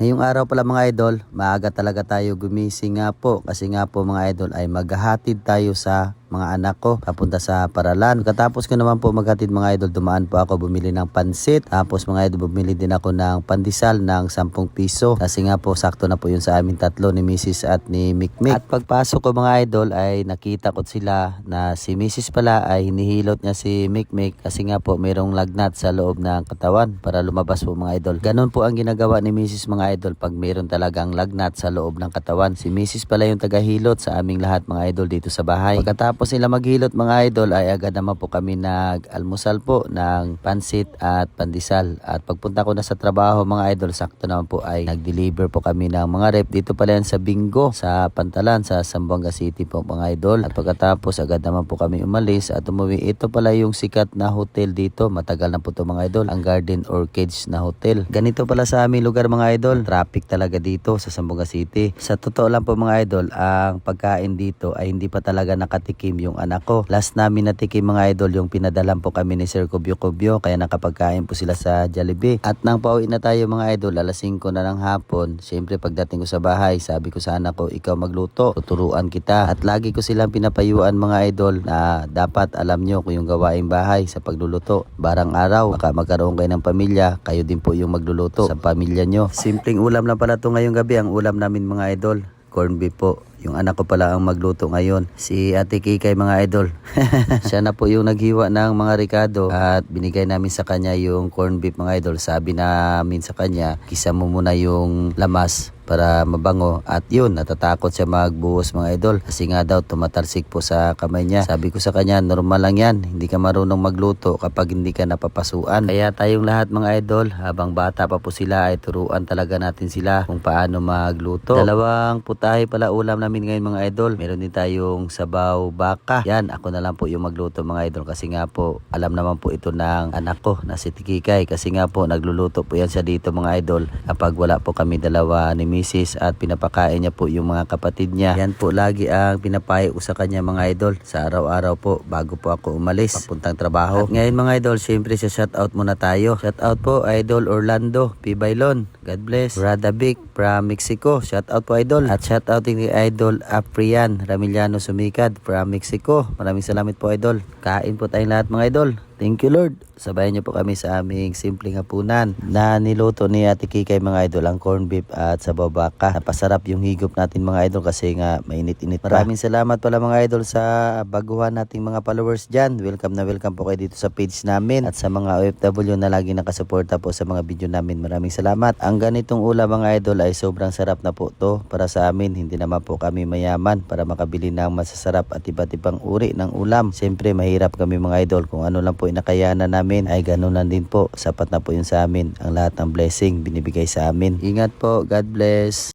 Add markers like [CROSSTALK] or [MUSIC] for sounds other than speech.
Ngayong araw pala mga idol, maaga talaga tayo gumising nga po. Kasi nga po mga idol ay maghahatid tayo sa mga anak ko papunta sa paralan. Katapos ko naman po maghatid mga idol, dumaan po ako bumili ng pansit. Tapos mga idol, bumili din ako ng pandesal ng 10 piso. Kasi nga po, sakto na po yun sa amin tatlo ni Mrs. at ni Mikmik. At pagpasok ko mga idol ay nakita ko sila na si Mrs. pala ay hinihilot niya si Mikmik kasi nga po mayroong lagnat sa loob ng katawan para lumabas po mga idol. Ganon po ang ginagawa ni Mrs. mga idol pag mayroon talagang lagnat sa loob ng katawan. Si Mrs. pala yung tagahilot sa aming lahat mga idol dito sa bahay. Pagkatapos nila maghilot mga idol ay agad naman po kami nag-almusal po ng pansit at pandesal. At pagpunta ko na sa trabaho mga idol, sakto naman po ay nag-deliver po kami ng mga rep. Dito pala yan sa Bingo, sa Pantalan, sa Zamboanga City po mga idol. At pagkatapos agad naman po kami umalis at umuwi. Ito pala yung sikat na hotel dito. Matagal na po to mga idol. Ang Garden Orchids na hotel. Ganito pala sa aming lugar mga idol. Traffic talaga dito sa Zamboanga City. Sa totoo lang po mga idol, ang pagkain dito ay hindi pa talaga nakatikim yung anak ko. Last namin natikim mga idol yung pinadalan po kami ni Sir Kubyo Kubyo kaya nakapagkain po sila sa Jollibee. At nang pauwi na tayo mga idol, alas 5 na ng hapon. Siyempre pagdating ko sa bahay, sabi ko sa anak ko, ikaw magluto, tuturuan kita. At lagi ko silang pinapayuan mga idol na dapat alam nyo kung yung gawaing bahay sa pagluluto. Barang araw, baka magkaroon kayo ng pamilya, kayo din po yung magluluto sa pamilya nyo. Simpleng ulam lang pala to ngayong gabi, ang ulam namin mga idol corn beef po. Yung anak ko pala ang magluto ngayon. Si Ate Kikay mga idol. [LAUGHS] Siya na po yung naghiwa ng mga ricado at binigay namin sa kanya yung corn beef mga idol. Sabi namin sa kanya, kisa mo muna yung lamas para mabango. At yun natatakot siya magbuhos mga idol. Kasi nga daw tumatalsik po sa kamay niya. Sabi ko sa kanya normal lang yan. Hindi ka marunong magluto kapag hindi ka napapasuan. Kaya tayong lahat mga idol habang bata pa po sila ay turuan talaga natin sila kung paano magluto. Dalawang putahe pala ulam namin ngayon mga idol meron din tayong sabaw baka yan ako na lang po yung magluto mga idol kasi nga po alam naman po ito ng anak ko na si Tikikay kasi nga po nagluluto po yan siya dito mga idol kapag wala po kami dalawa ni misis at pinapakain niya po yung mga kapatid niya. Yan po lagi ang pinapayo ko sa kanya mga idol sa araw-araw po bago po ako umalis papuntang trabaho. At ngayon mga idol, syempre sa shout out muna tayo. Shout out po Idol Orlando P. Bailon. God bless. Brada Vic from Mexico. Shout out po Idol. At shout out kay Idol Aprian Ramiliano Sumikad from Mexico. Maraming salamat po Idol. Kain po tayong lahat mga idol. Thank you Lord. Sabayan niyo po kami sa aming simpleng hapunan na niluto ni Ate Kikay mga idol ang corn beef at sa babaka. Napasarap yung higop natin mga idol kasi nga mainit-init. Maraming salamat pala mga idol sa baguhan nating mga followers dyan. Welcome na welcome po kayo dito sa page namin at sa mga OFW na lagi nakasuporta po sa mga video namin. Maraming salamat. Ang ganitong ulam mga idol ay sobrang sarap na po to para sa amin. Hindi naman po kami mayaman para makabili ng masasarap at iba't ibang uri ng ulam. Siyempre mahirap kami mga idol kung ano lang po inakayanan namin ay ganun lang din po. Sapat na po yun sa amin. Ang lahat ng blessing binibigay sa amin. Ingat po. God bless.